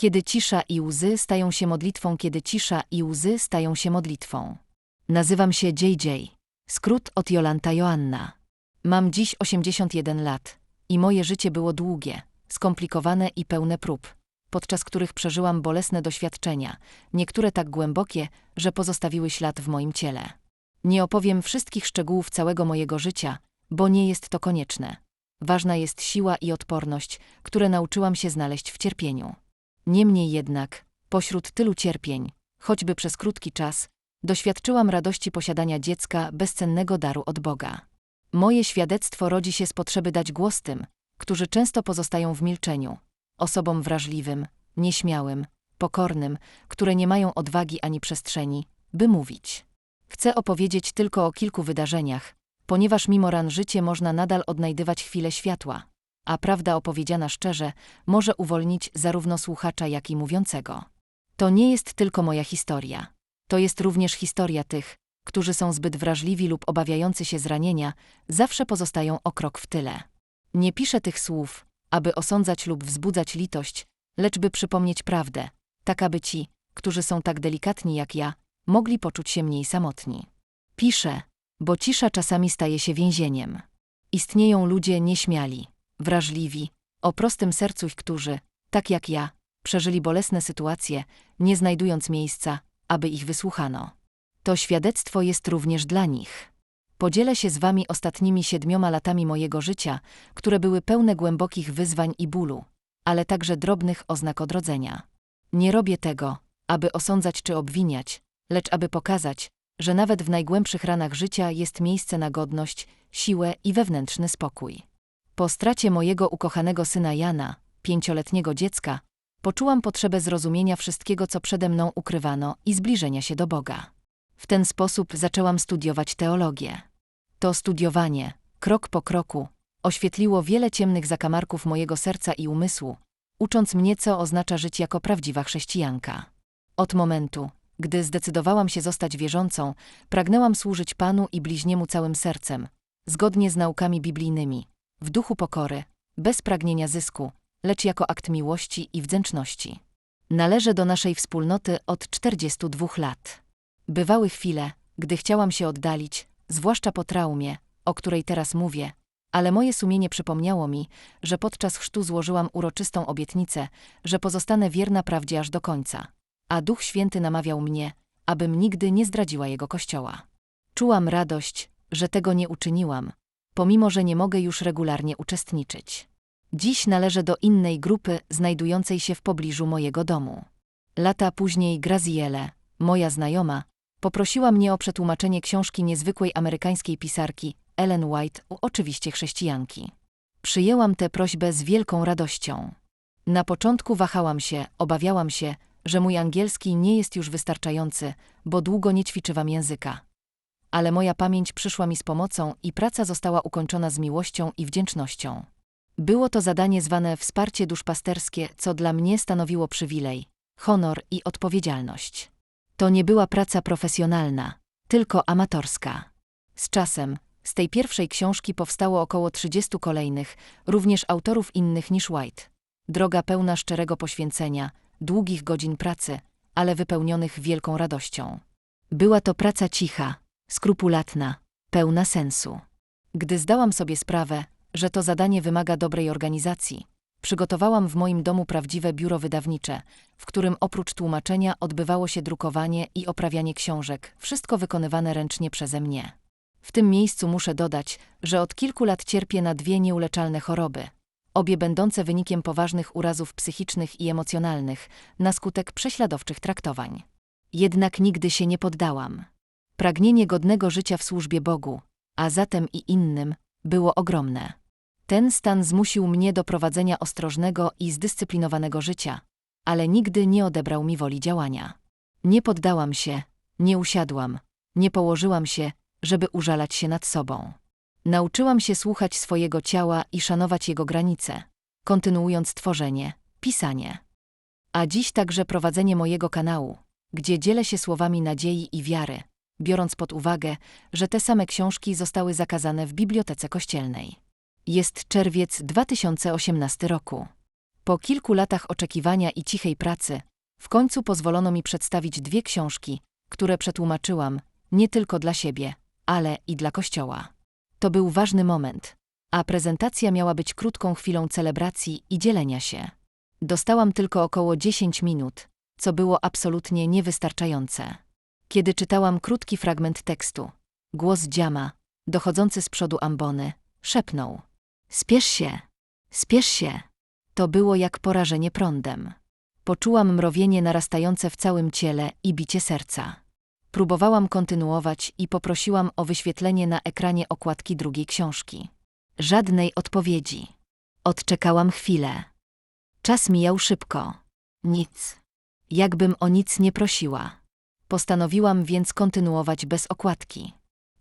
Kiedy cisza i łzy stają się modlitwą, kiedy cisza i łzy stają się modlitwą. Nazywam się JJ. Skrót od Jolanta Joanna. Mam dziś 81 lat i moje życie było długie, skomplikowane i pełne prób, podczas których przeżyłam bolesne doświadczenia, niektóre tak głębokie, że pozostawiły ślad w moim ciele. Nie opowiem wszystkich szczegółów całego mojego życia, bo nie jest to konieczne. Ważna jest siła i odporność, które nauczyłam się znaleźć w cierpieniu. Niemniej jednak, pośród tylu cierpień, choćby przez krótki czas, doświadczyłam radości posiadania dziecka, bezcennego daru od Boga. Moje świadectwo rodzi się z potrzeby dać głos tym, którzy często pozostają w milczeniu, osobom wrażliwym, nieśmiałym, pokornym, które nie mają odwagi ani przestrzeni, by mówić. Chcę opowiedzieć tylko o kilku wydarzeniach, ponieważ mimo ran życie można nadal odnajdywać chwile światła, a prawda opowiedziana szczerze może uwolnić zarówno słuchacza, jak i mówiącego. To nie jest tylko moja historia. To jest również historia tych, którzy są zbyt wrażliwi lub obawiający się zranienia, zawsze pozostają o krok w tyle. Nie piszę tych słów, aby osądzać lub wzbudzać litość, lecz by przypomnieć prawdę, tak aby ci, którzy są tak delikatni jak ja, mogli poczuć się mniej samotni. Piszę, bo cisza czasami staje się więzieniem. Istnieją ludzie nieśmiali, wrażliwi, o prostym sercu ich, którzy, tak jak ja, przeżyli bolesne sytuacje, nie znajdując miejsca, aby ich wysłuchano. To świadectwo jest również dla nich. Podzielę się z wami ostatnimi siedmioma latami mojego życia, które były pełne głębokich wyzwań i bólu, ale także drobnych oznak odrodzenia. Nie robię tego, aby osądzać czy obwiniać, lecz aby pokazać, że nawet w najgłębszych ranach życia jest miejsce na godność, siłę i wewnętrzny spokój. Po stracie mojego ukochanego syna Jana, pięcioletniego dziecka, poczułam potrzebę zrozumienia wszystkiego, co przede mną ukrywano i zbliżenia się do Boga. W ten sposób zaczęłam studiować teologię. To studiowanie, krok po kroku, oświetliło wiele ciemnych zakamarków mojego serca i umysłu, ucząc mnie, co oznacza żyć jako prawdziwa chrześcijanka. Od momentu, gdy zdecydowałam się zostać wierzącą, pragnęłam służyć Panu i bliźniemu całym sercem, zgodnie z naukami biblijnymi, w duchu pokory, bez pragnienia zysku, lecz jako akt miłości i wdzięczności. Należę do naszej wspólnoty od 42 lat. Bywały chwile, gdy chciałam się oddalić, zwłaszcza po traumie, o której teraz mówię, ale moje sumienie przypomniało mi, że podczas chrztu złożyłam uroczystą obietnicę, że pozostanę wierna prawdzie aż do końca, a Duch Święty namawiał mnie, abym nigdy nie zdradziła Jego Kościoła. Czułam radość, że tego nie uczyniłam, pomimo że nie mogę już regularnie uczestniczyć. Dziś należę do innej grupy znajdującej się w pobliżu mojego domu. Lata później Graziele, moja znajoma, poprosiła mnie o przetłumaczenie książki niezwykłej amerykańskiej pisarki Ellen White, oczywiście chrześcijanki. Przyjęłam tę prośbę z wielką radością. Na początku wahałam się, obawiałam się, że mój angielski nie jest już wystarczający, bo długo nie ćwiczywam języka. Ale moja pamięć przyszła mi z pomocą i praca została ukończona z miłością i wdzięcznością. Było to zadanie zwane wsparcie duszpasterskie, co dla mnie stanowiło przywilej, honor i odpowiedzialność. To nie była praca profesjonalna, tylko amatorska. Z czasem, z tej pierwszej książki powstało około 30 kolejnych, również autorów innych niż White. Droga pełna szczerego poświęcenia, długich godzin pracy, ale wypełnionych wielką radością. Była to praca cicha, skrupulatna, pełna sensu. Gdy zdałam sobie sprawę, że to zadanie wymaga dobrej organizacji, przygotowałam w moim domu prawdziwe biuro wydawnicze, w którym oprócz tłumaczenia odbywało się drukowanie i oprawianie książek, wszystko wykonywane ręcznie przeze mnie. W tym miejscu muszę dodać, że od kilku lat cierpię na dwie nieuleczalne choroby, obie będące wynikiem poważnych urazów psychicznych i emocjonalnych na skutek prześladowczych traktowań. Jednak nigdy się nie poddałam. Pragnienie godnego życia w służbie Bogu, a zatem i innym, było ogromne. Ten stan zmusił mnie do prowadzenia ostrożnego i zdyscyplinowanego życia, ale nigdy nie odebrał mi woli działania. Nie poddałam się, nie usiadłam, nie położyłam się, żeby użalać się nad sobą. Nauczyłam się słuchać swojego ciała i szanować jego granice, kontynuując tworzenie, pisanie. A dziś także prowadzenie mojego kanału, gdzie dzielę się słowami nadziei i wiary, biorąc pod uwagę, że te same książki zostały zakazane w bibliotece kościelnej. Jest czerwiec 2018 roku. Po kilku latach oczekiwania i cichej pracy, w końcu pozwolono mi przedstawić dwie książki, które przetłumaczyłam nie tylko dla siebie, ale i dla Kościoła. To był ważny moment, a prezentacja miała być krótką chwilą celebracji i dzielenia się. Dostałam tylko około 10 minut, co było absolutnie niewystarczające. Kiedy czytałam krótki fragment tekstu, głos dziama, dochodzący z przodu ambony, szepnął: Spiesz się, spiesz się. To było jak porażenie prądem. Poczułam mrowienie narastające w całym ciele i bicie serca. Próbowałam kontynuować i poprosiłam o wyświetlenie na ekranie okładki drugiej książki. Żadnej odpowiedzi. Odczekałam chwilę. Czas mijał szybko. Nic. Jakbym o nic nie prosiła. Postanowiłam więc kontynuować bez okładki.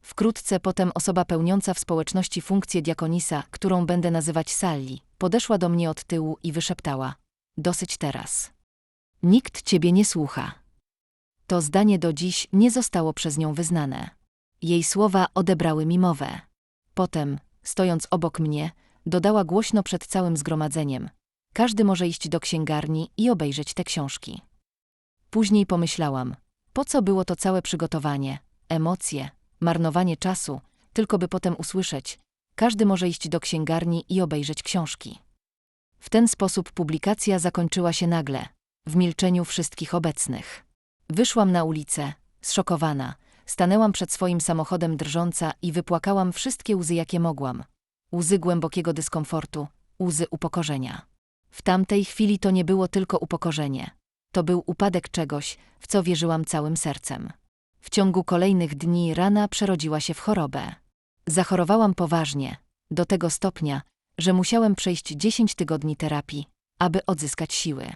Wkrótce potem osoba pełniąca w społeczności funkcję diakonisa, którą będę nazywać Sally, podeszła do mnie od tyłu i wyszeptała: Dosyć teraz. Nikt ciebie nie słucha. To zdanie do dziś nie zostało przez nią wyznane. Jej słowa odebrały mi mowę. Potem, stojąc obok mnie, dodała głośno przed całym zgromadzeniem: Każdy może iść do księgarni i obejrzeć te książki. Później pomyślałam: po co było to całe przygotowanie, emocje, marnowanie czasu, tylko by potem usłyszeć: każdy może iść do księgarni i obejrzeć książki. W ten sposób publikacja zakończyła się nagle, w milczeniu wszystkich obecnych. Wyszłam na ulicę, zszokowana, stanęłam przed swoim samochodem drżąca i wypłakałam wszystkie łzy, jakie mogłam. Łzy głębokiego dyskomfortu, łzy upokorzenia. W tamtej chwili to nie było tylko upokorzenie. To był upadek czegoś, w co wierzyłam całym sercem. W ciągu kolejnych dni rana przerodziła się w chorobę. Zachorowałam poważnie, do tego stopnia, że musiałem przejść 10 tygodni terapii, aby odzyskać siły.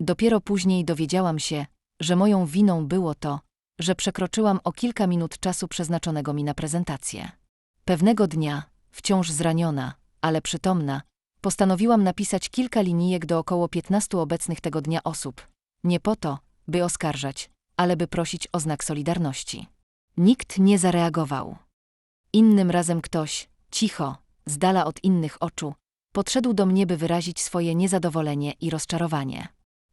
Dopiero później dowiedziałam się, że moją winą było to, że przekroczyłam o kilka minut czasu przeznaczonego mi na prezentację. Pewnego dnia, wciąż zraniona, ale przytomna, postanowiłam napisać kilka linijek do około 15 obecnych tego dnia osób. Nie po to, by oskarżać, ale by prosić o znak solidarności. Nikt nie zareagował. Innym razem ktoś, cicho, z dala od innych oczu, podszedł do mnie, by wyrazić swoje niezadowolenie i rozczarowanie.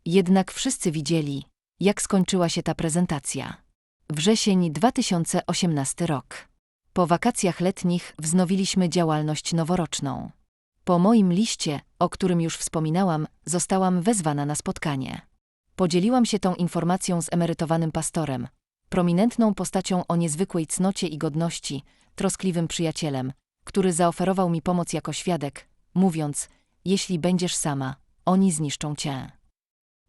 Jednak wszyscy widzieli, jak skończyła się ta prezentacja. Wrzesień 2018 rok. Po wakacjach letnich wznowiliśmy działalność noworoczną. Po moim liście, o którym już wspominałam, zostałam wezwana na spotkanie. Podzieliłam się tą informacją z emerytowanym pastorem, prominentną postacią o niezwykłej cnocie i godności, troskliwym przyjacielem, który zaoferował mi pomoc jako świadek, mówiąc: Jeśli będziesz sama, oni zniszczą cię.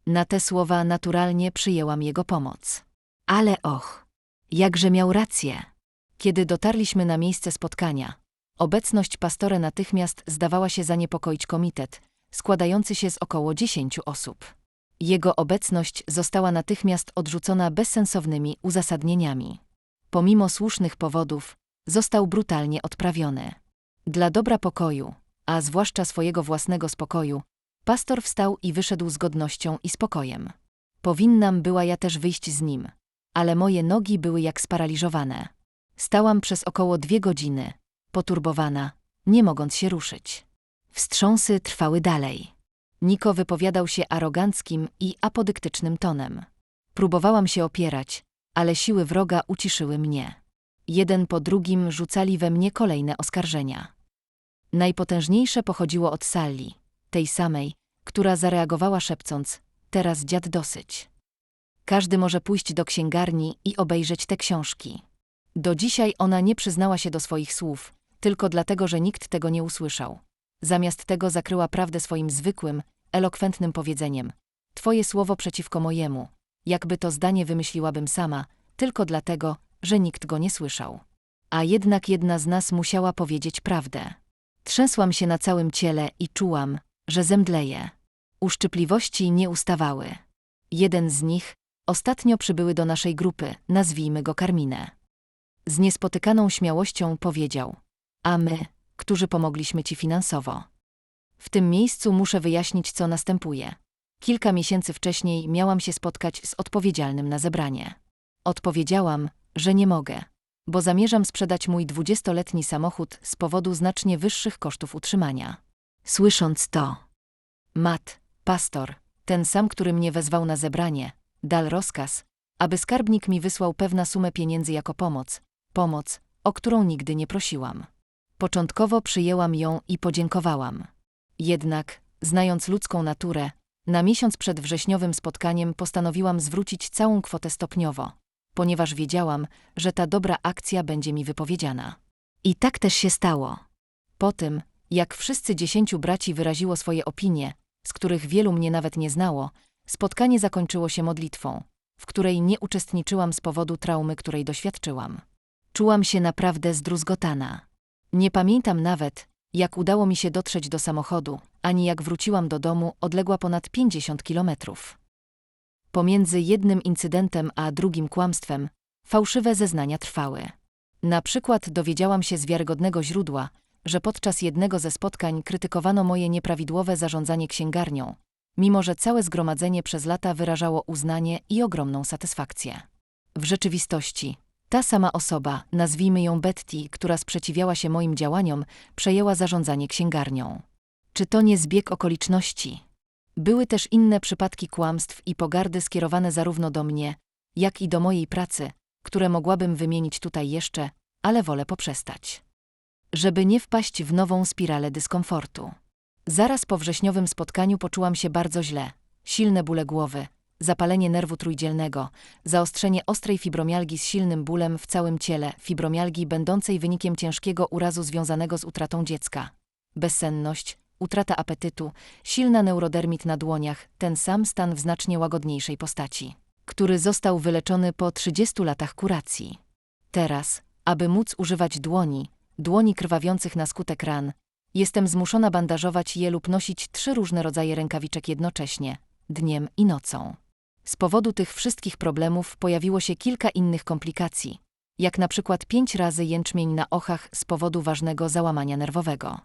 Na te słowa naturalnie przyjęłam jego pomoc. Ale och, jakże miał rację. Kiedy dotarliśmy na miejsce spotkania, obecność pastora natychmiast zdawała się zaniepokoić komitet, składający się z około dziesięciu osób. Jego obecność została natychmiast odrzucona bezsensownymi uzasadnieniami. Pomimo słusznych powodów, został brutalnie odprawiony. Dla dobra pokoju, a zwłaszcza swojego własnego spokoju, pastor wstał i wyszedł z godnością i spokojem. Powinnam była ja też wyjść z nim, ale moje nogi były jak sparaliżowane. Stałam przez około dwie godziny, poturbowana, nie mogąc się ruszyć. Wstrząsy trwały dalej. Niko wypowiadał się aroganckim i apodyktycznym tonem. Próbowałam się opierać, ale siły wroga uciszyły mnie. Jeden po drugim rzucali we mnie kolejne oskarżenia. Najpotężniejsze pochodziło od Sally, tej samej, która zareagowała szepcąc: Teraz dziad dosyć. Każdy może pójść do księgarni i obejrzeć te książki. Do dzisiaj ona nie przyznała się do swoich słów, tylko dlatego, że nikt tego nie usłyszał. Zamiast tego zakryła prawdę swoim zwykłym, elokwentnym powiedzeniem: Twoje słowo przeciwko mojemu. Jakby to zdanie wymyśliłabym sama, tylko dlatego, że nikt go nie słyszał. A jednak jedna z nas musiała powiedzieć prawdę. Trzęsłam się na całym ciele i czułam, że zemdleję. Uszczypliwości nie ustawały. Jeden z nich, ostatnio przybyły do naszej grupy, nazwijmy go Karminę. Z niespotykaną śmiałością powiedział: A my, którzy pomogliśmy ci finansowo. W tym miejscu muszę wyjaśnić, co następuje. Kilka miesięcy wcześniej miałam się spotkać z odpowiedzialnym na zebranie. Odpowiedziałam, że nie mogę, bo zamierzam sprzedać mój dwudziestoletni samochód z powodu znacznie wyższych kosztów utrzymania. Słysząc to, Matt, Pastor, ten sam, który mnie wezwał na zebranie, dal rozkaz, aby skarbnik mi wysłał pewna sumę pieniędzy jako pomoc, pomoc, o którą nigdy nie prosiłam. Początkowo przyjęłam ją i podziękowałam. Jednak, znając ludzką naturę, na miesiąc przed wrześniowym spotkaniem postanowiłam zwrócić całą kwotę stopniowo, ponieważ wiedziałam, że ta dobra akcja będzie mi wypowiedziana. I tak też się stało. Po tym, jak wszyscy dziesięciu braci wyraziło swoje opinie, z których wielu mnie nawet nie znało, spotkanie zakończyło się modlitwą, w której nie uczestniczyłam z powodu traumy, której doświadczyłam. Czułam się naprawdę zdruzgotana. Nie pamiętam nawet, jak udało mi się dotrzeć do samochodu, ani jak wróciłam do domu odległa ponad 50 kilometrów. Pomiędzy jednym incydentem a drugim kłamstwem, fałszywe zeznania trwały. Na przykład dowiedziałam się z wiarygodnego źródła, że podczas jednego ze spotkań krytykowano moje nieprawidłowe zarządzanie księgarnią, mimo że całe zgromadzenie przez lata wyrażało uznanie i ogromną satysfakcję. W rzeczywistości, ta sama osoba, nazwijmy ją Betty, która sprzeciwiała się moim działaniom, przejęła zarządzanie księgarnią. Czy to nie zbieg okoliczności? Były też inne przypadki kłamstw i pogardy skierowane zarówno do mnie, jak i do mojej pracy, które mogłabym wymienić tutaj jeszcze, ale wolę poprzestać. Żeby nie wpaść w nową spiralę dyskomfortu. Zaraz po wrześniowym spotkaniu poczułam się bardzo źle. Silne bóle głowy, zapalenie nerwu trójdzielnego, zaostrzenie ostrej fibromialgii z silnym bólem w całym ciele, fibromialgii będącej wynikiem ciężkiego urazu związanego z utratą dziecka. Bezsenność, utrata apetytu, silna neurodermit na dłoniach, ten sam stan w znacznie łagodniejszej postaci, który został wyleczony po 30 latach kuracji. Teraz, aby móc używać dłoni, dłoni krwawiących na skutek ran, jestem zmuszona bandażować je lub nosić trzy różne rodzaje rękawiczek jednocześnie, dniem i nocą. Z powodu tych wszystkich problemów pojawiło się kilka innych komplikacji, jak na przykład pięć razy jęczmień na ochach z powodu ważnego załamania nerwowego.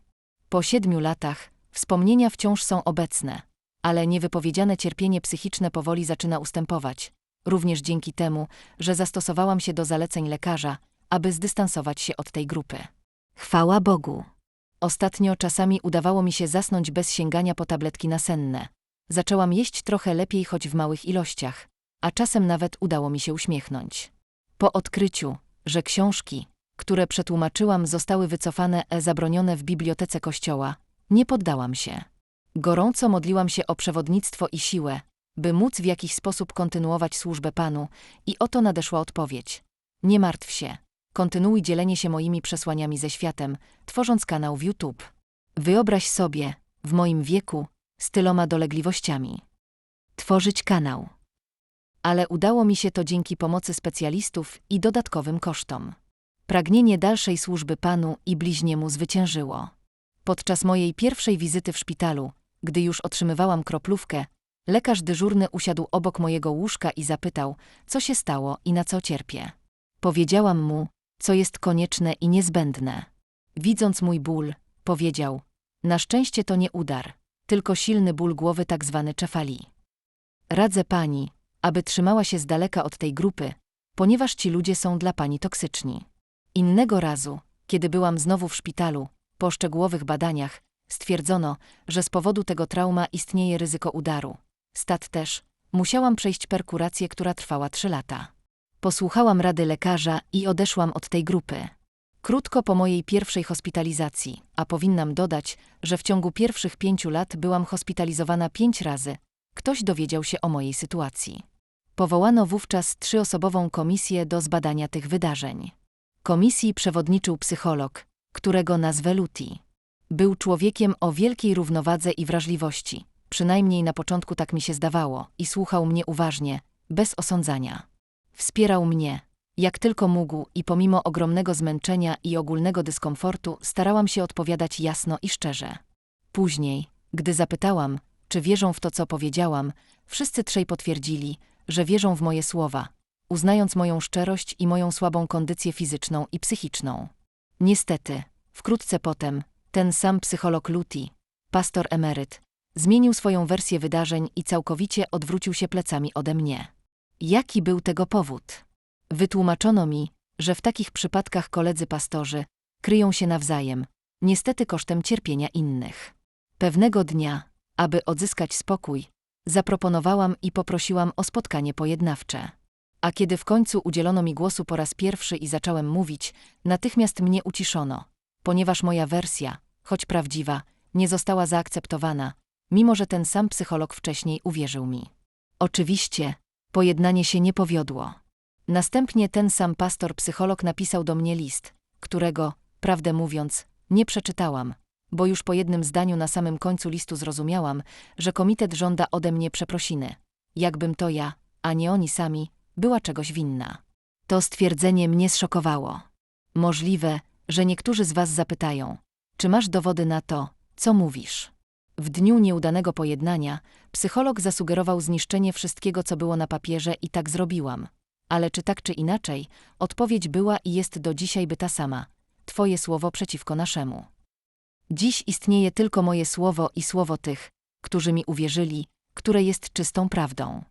Po siedmiu latach wspomnienia wciąż są obecne, ale niewypowiedziane cierpienie psychiczne powoli zaczyna ustępować, również dzięki temu, że zastosowałam się do zaleceń lekarza, aby zdystansować się od tej grupy. Chwała Bogu. Ostatnio czasami udawało mi się zasnąć bez sięgania po tabletki nasenne. Zaczęłam jeść trochę lepiej, choć w małych ilościach, a czasem nawet udało mi się uśmiechnąć. Po odkryciu, że książki, które przetłumaczyłam, zostały wycofane, e zabronione w bibliotece kościoła, nie poddałam się. Gorąco modliłam się o przewodnictwo i siłę, by móc w jakiś sposób kontynuować służbę Panu, i oto nadeszła odpowiedź. Nie martw się. Kontynuuj dzielenie się moimi przesłaniami ze światem, tworząc kanał w YouTube. Wyobraź sobie, w moim wieku, z tyloma dolegliwościami. Tworzyć kanał. Ale udało mi się to dzięki pomocy specjalistów i dodatkowym kosztom. Pragnienie dalszej służby Panu i bliźniemu zwyciężyło. Podczas mojej pierwszej wizyty w szpitalu, gdy już otrzymywałam kroplówkę, lekarz dyżurny usiadł obok mojego łóżka i zapytał, co się stało i na co cierpię. Powiedziałam mu, co jest konieczne i niezbędne. Widząc mój ból, powiedział: Na szczęście to nie udar, tylko silny ból głowy, tak zwany czefali. Radzę pani, aby trzymała się z daleka od tej grupy, ponieważ ci ludzie są dla pani toksyczni. Innego razu, kiedy byłam znowu w szpitalu, po szczegółowych badaniach, stwierdzono, że z powodu tego trauma istnieje ryzyko udaru. Stat też, musiałam przejść perkurację, która trwała trzy lata. Posłuchałam rady lekarza i odeszłam od tej grupy. Krótko po mojej pierwszej hospitalizacji, a powinnam dodać, że w ciągu pierwszych pięciu lat byłam hospitalizowana pięć razy, ktoś dowiedział się o mojej sytuacji. Powołano wówczas trzyosobową komisję do zbadania tych wydarzeń. Komisji przewodniczył psycholog, którego nazwę Luti. Był człowiekiem o wielkiej równowadze i wrażliwości, przynajmniej na początku tak mi się zdawało, i słuchał mnie uważnie, bez osądzania. Wspierał mnie, jak tylko mógł i pomimo ogromnego zmęczenia i ogólnego dyskomfortu starałam się odpowiadać jasno i szczerze. Później, gdy zapytałam, czy wierzą w to, co powiedziałam, wszyscy trzej potwierdzili, że wierzą w moje słowa, uznając moją szczerość i moją słabą kondycję fizyczną i psychiczną. Niestety, wkrótce potem, ten sam psycholog Luti, pastor emeryt, zmienił swoją wersję wydarzeń i całkowicie odwrócił się plecami ode mnie. Jaki był tego powód? Wytłumaczono mi, że w takich przypadkach koledzy pastorzy kryją się nawzajem, niestety kosztem cierpienia innych. Pewnego dnia, Aby odzyskać spokój, zaproponowałam i poprosiłam o spotkanie pojednawcze. A kiedy w końcu udzielono mi głosu po raz pierwszy i zacząłem mówić, natychmiast mnie uciszono, ponieważ moja wersja, choć prawdziwa, nie została zaakceptowana, mimo że ten sam psycholog wcześniej uwierzył mi. Oczywiście, pojednanie się nie powiodło. Następnie ten sam pastor psycholog napisał do mnie list, którego, prawdę mówiąc, nie przeczytałam, bo już po jednym zdaniu na samym końcu listu zrozumiałam, że komitet żąda ode mnie przeprosiny. Jakbym to ja, a nie oni sami, była czegoś winna. To stwierdzenie mnie zszokowało. Możliwe, że niektórzy z was zapytają, czy masz dowody na to, co mówisz? W dniu nieudanego pojednania psycholog zasugerował zniszczenie wszystkiego, co było na papierze i tak zrobiłam. Ale czy tak czy inaczej, odpowiedź była i jest do dzisiaj by ta sama. Twoje słowo przeciwko naszemu. Dziś istnieje tylko moje słowo i słowo tych, którzy mi uwierzyli, które jest czystą prawdą.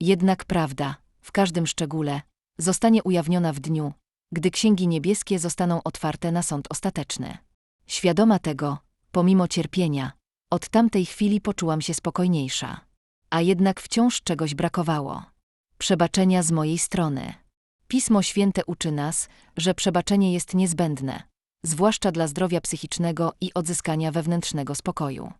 Jednak prawda, w każdym szczególe, zostanie ujawniona w dniu, gdy księgi niebieskie zostaną otwarte na sąd ostateczny. Świadoma tego, pomimo cierpienia, od tamtej chwili poczułam się spokojniejsza. A jednak wciąż czegoś brakowało. Przebaczenia z mojej strony. Pismo Święte uczy nas, że przebaczenie jest niezbędne, zwłaszcza dla zdrowia psychicznego i odzyskania wewnętrznego spokoju.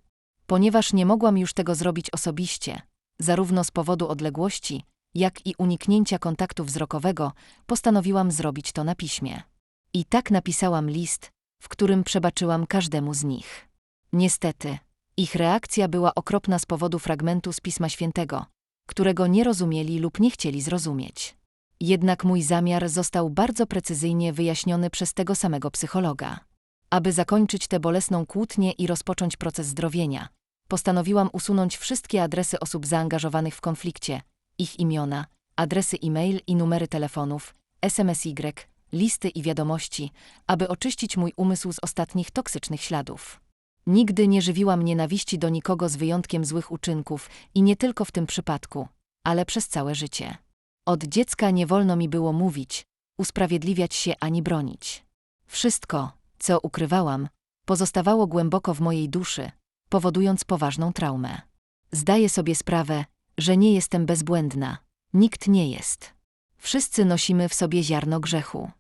Ponieważ nie mogłam już tego zrobić osobiście, zarówno z powodu odległości, jak i uniknięcia kontaktu wzrokowego, postanowiłam zrobić to na piśmie. I tak napisałam list, w którym przebaczyłam każdemu z nich. Niestety, ich reakcja była okropna z powodu fragmentu z Pisma Świętego, którego nie rozumieli lub nie chcieli zrozumieć. Jednak mój zamiar został bardzo precyzyjnie wyjaśniony przez tego samego psychologa. Aby zakończyć tę bolesną kłótnię i rozpocząć proces zdrowienia, postanowiłam usunąć wszystkie adresy osób zaangażowanych w konflikcie, ich imiona, adresy e-mail i numery telefonów, SMSY, listy i wiadomości, aby oczyścić mój umysł z ostatnich toksycznych śladów. Nigdy nie żywiłam nienawiści do nikogo z wyjątkiem złych uczynków i nie tylko w tym przypadku, ale przez całe życie. Od dziecka nie wolno mi było mówić, usprawiedliwiać się ani bronić. Wszystko, co ukrywałam, pozostawało głęboko w mojej duszy, powodując poważną traumę. Zdaję sobie sprawę, że nie jestem bezbłędna. Nikt nie jest. Wszyscy nosimy w sobie ziarno grzechu.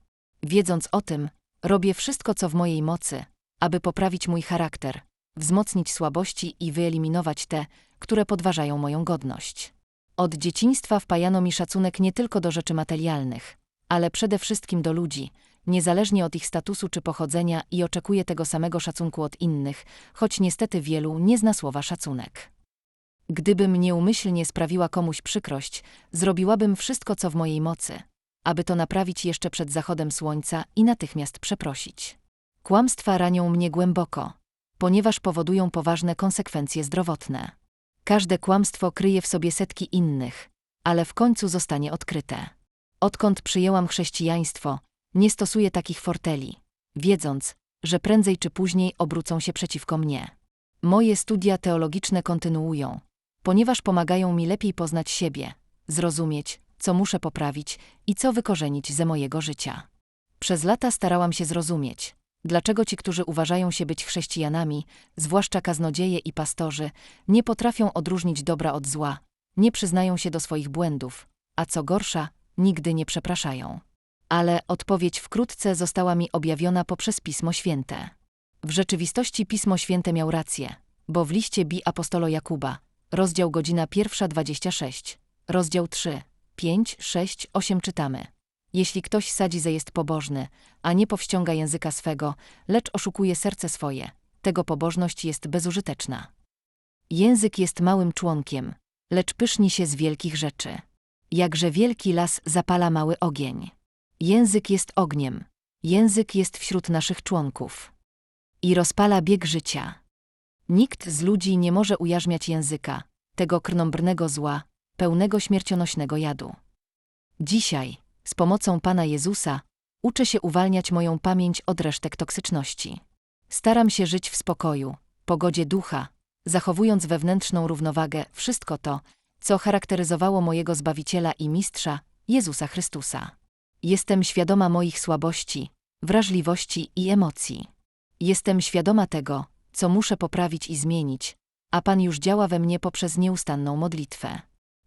Wiedząc o tym, robię wszystko, co w mojej mocy, aby poprawić mój charakter, wzmocnić słabości i wyeliminować te, które podważają moją godność. Od dzieciństwa wpajano mi szacunek nie tylko do rzeczy materialnych, ale przede wszystkim do ludzi, niezależnie od ich statusu czy pochodzenia i oczekuję tego samego szacunku od innych, choć niestety wielu nie zna słowa szacunek. Gdybym nieumyślnie sprawiła komuś przykrość, zrobiłabym wszystko, co w mojej mocy, aby to naprawić jeszcze przed zachodem słońca i natychmiast przeprosić. Kłamstwa ranią mnie głęboko, ponieważ powodują poważne konsekwencje zdrowotne. Każde kłamstwo kryje w sobie setki innych, ale w końcu zostanie odkryte. Odkąd przyjęłam chrześcijaństwo, nie stosuję takich forteli, wiedząc, że prędzej czy później obrócą się przeciwko mnie. Moje studia teologiczne kontynuują, ponieważ pomagają mi lepiej poznać siebie, zrozumieć, co muszę poprawić i co wykorzenić ze mojego życia. Przez lata starałam się zrozumieć, dlaczego ci, którzy uważają się być chrześcijanami, zwłaszcza kaznodzieje i pastorzy, nie potrafią odróżnić dobra od zła, nie przyznają się do swoich błędów, a co gorsza, nigdy nie przepraszają. Ale odpowiedź wkrótce została mi objawiona poprzez Pismo Święte. W rzeczywistości Pismo Święte miał rację, bo w liście bi apostolo Jakuba, rozdział godzina pierwsza 26, rozdział 3, 5, 6, 8 czytamy. Jeśli ktoś sadzi, że jest pobożny, a nie powściąga języka swego, lecz oszukuje serce swoje, tego pobożność jest bezużyteczna. Język jest małym członkiem, lecz pyszni się z wielkich rzeczy. Jakże wielki las zapala mały ogień. Język jest ogniem, język jest wśród naszych członków. I rozpala bieg życia. Nikt z ludzi nie może ujarzmiać języka, tego krnąbrnego zła, pełnego śmiercionośnego jadu. Dzisiaj, z pomocą Pana Jezusa, uczę się uwalniać moją pamięć od resztek toksyczności. Staram się żyć w spokoju, pogodzie ducha, zachowując wewnętrzną równowagę, wszystko to, co charakteryzowało mojego Zbawiciela i Mistrza, Jezusa Chrystusa. Jestem świadoma moich słabości, wrażliwości i emocji. Jestem świadoma tego, co muszę poprawić i zmienić, a Pan już działa we mnie poprzez nieustanną modlitwę.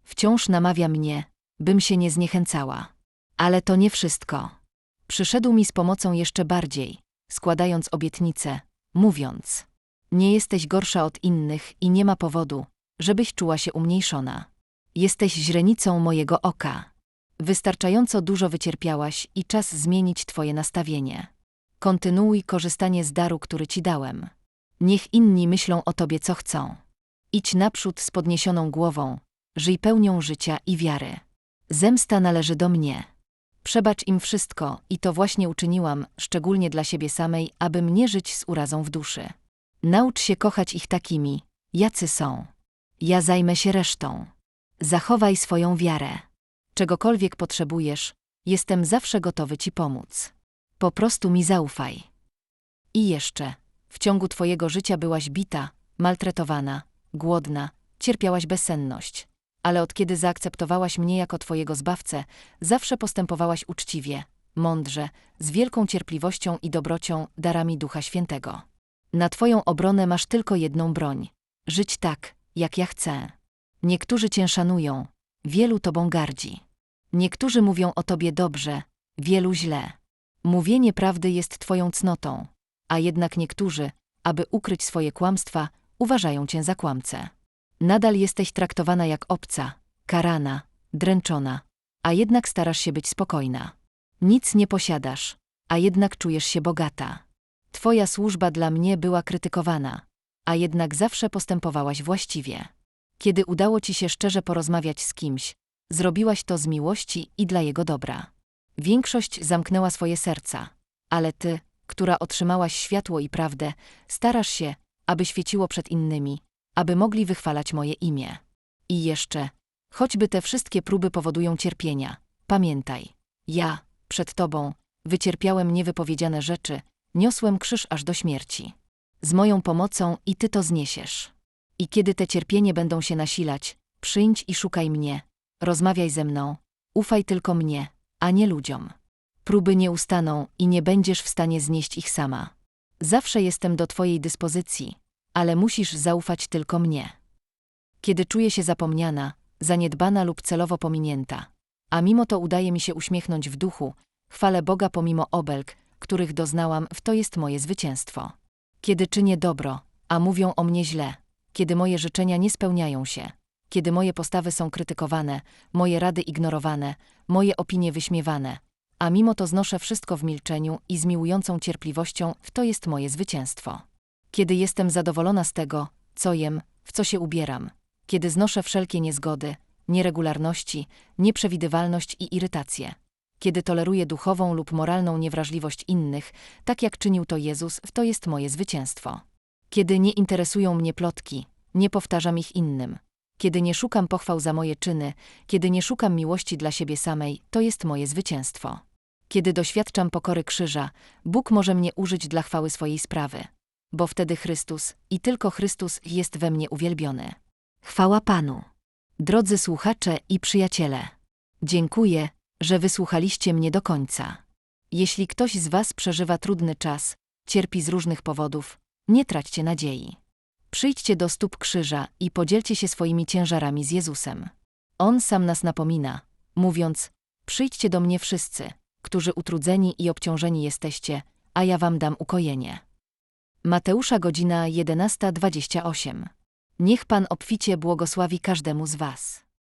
Wciąż namawia mnie, bym się nie zniechęcała. Ale to nie wszystko. Przyszedł mi z pomocą jeszcze bardziej, składając obietnicę, mówiąc: Nie jesteś gorsza od innych i nie ma powodu, żebyś czuła się umniejszona. Jesteś źrenicą mojego oka. Wystarczająco dużo wycierpiałaś i czas zmienić Twoje nastawienie. Kontynuuj korzystanie z daru, który Ci dałem. Niech inni myślą o Tobie, co chcą. Idź naprzód z podniesioną głową, żyj pełnią życia i wiary. Zemsta należy do mnie. Przebacz im wszystko i to właśnie uczyniłam, szczególnie dla siebie samej, aby nie żyć z urazą w duszy. Naucz się kochać ich takimi, jacy są. Ja zajmę się resztą. Zachowaj swoją wiarę. Czegokolwiek potrzebujesz, jestem zawsze gotowy ci pomóc. Po prostu mi zaufaj. I jeszcze, w ciągu twojego życia byłaś bita, maltretowana, głodna, cierpiałaś bezsenność. Ale od kiedy zaakceptowałaś mnie jako twojego zbawcę, zawsze postępowałaś uczciwie, mądrze, z wielką cierpliwością i dobrocią, darami Ducha Świętego. Na twoją obronę masz tylko jedną broń. Żyć tak, jak ja chcę. Niektórzy cię szanują, wielu tobą gardzi. Niektórzy mówią o tobie dobrze, wielu źle. Mówienie prawdy jest twoją cnotą, a jednak niektórzy, aby ukryć swoje kłamstwa, uważają cię za kłamcę. Nadal jesteś traktowana jak obca, karana, dręczona, a jednak starasz się być spokojna. Nic nie posiadasz, a jednak czujesz się bogata. Twoja służba dla mnie była krytykowana, a jednak zawsze postępowałaś właściwie. Kiedy udało ci się szczerze porozmawiać z kimś, zrobiłaś to z miłości i dla jego dobra. Większość zamknęła swoje serca, ale ty, która otrzymałaś światło i prawdę, starasz się, aby świeciło przed innymi, aby mogli wychwalać moje imię. I jeszcze, choćby te wszystkie próby powodują cierpienia, pamiętaj, ja, przed tobą, wycierpiałem niewypowiedziane rzeczy, niosłem krzyż aż do śmierci. Z moją pomocą i ty to zniesiesz. I kiedy te cierpienie będą się nasilać, przyjdź i szukaj mnie, rozmawiaj ze mną, ufaj tylko mnie, a nie ludziom. Próby nie ustaną i nie będziesz w stanie znieść ich sama. Zawsze jestem do Twojej dyspozycji, ale musisz zaufać tylko mnie. Kiedy czuję się zapomniana, zaniedbana lub celowo pominięta, a mimo to udaje mi się uśmiechnąć w duchu, chwalę Boga pomimo obelg, których doznałam, w to jest moje zwycięstwo. Kiedy czynię dobro, a mówią o mnie źle, kiedy moje życzenia nie spełniają się, kiedy moje postawy są krytykowane, moje rady ignorowane, moje opinie wyśmiewane, a mimo to znoszę wszystko w milczeniu i z miłującą cierpliwością, w to jest moje zwycięstwo. Kiedy jestem zadowolona z tego, co jem, w co się ubieram, kiedy znoszę wszelkie niezgody, nieregularności, nieprzewidywalność i irytację, kiedy toleruję duchową lub moralną niewrażliwość innych, tak jak czynił to Jezus, to jest moje zwycięstwo. Kiedy nie interesują mnie plotki, nie powtarzam ich innym. Kiedy nie szukam pochwał za moje czyny, kiedy nie szukam miłości dla siebie samej, to jest moje zwycięstwo. Kiedy doświadczam pokory krzyża, Bóg może mnie użyć dla chwały swojej sprawy. Bo wtedy Chrystus, i tylko Chrystus, jest we mnie uwielbiony. Chwała Panu. Drodzy słuchacze i przyjaciele, dziękuję, że wysłuchaliście mnie do końca. Jeśli ktoś z Was przeżywa trudny czas, cierpi z różnych powodów, nie traćcie nadziei. Przyjdźcie do stóp krzyża i podzielcie się swoimi ciężarami z Jezusem. On sam nas napomina, mówiąc: Przyjdźcie do mnie wszyscy, którzy utrudzeni i obciążeni jesteście, a ja wam dam ukojenie. Mateusza godzina 11.28. Niech Pan obficie błogosławi każdemu z Was.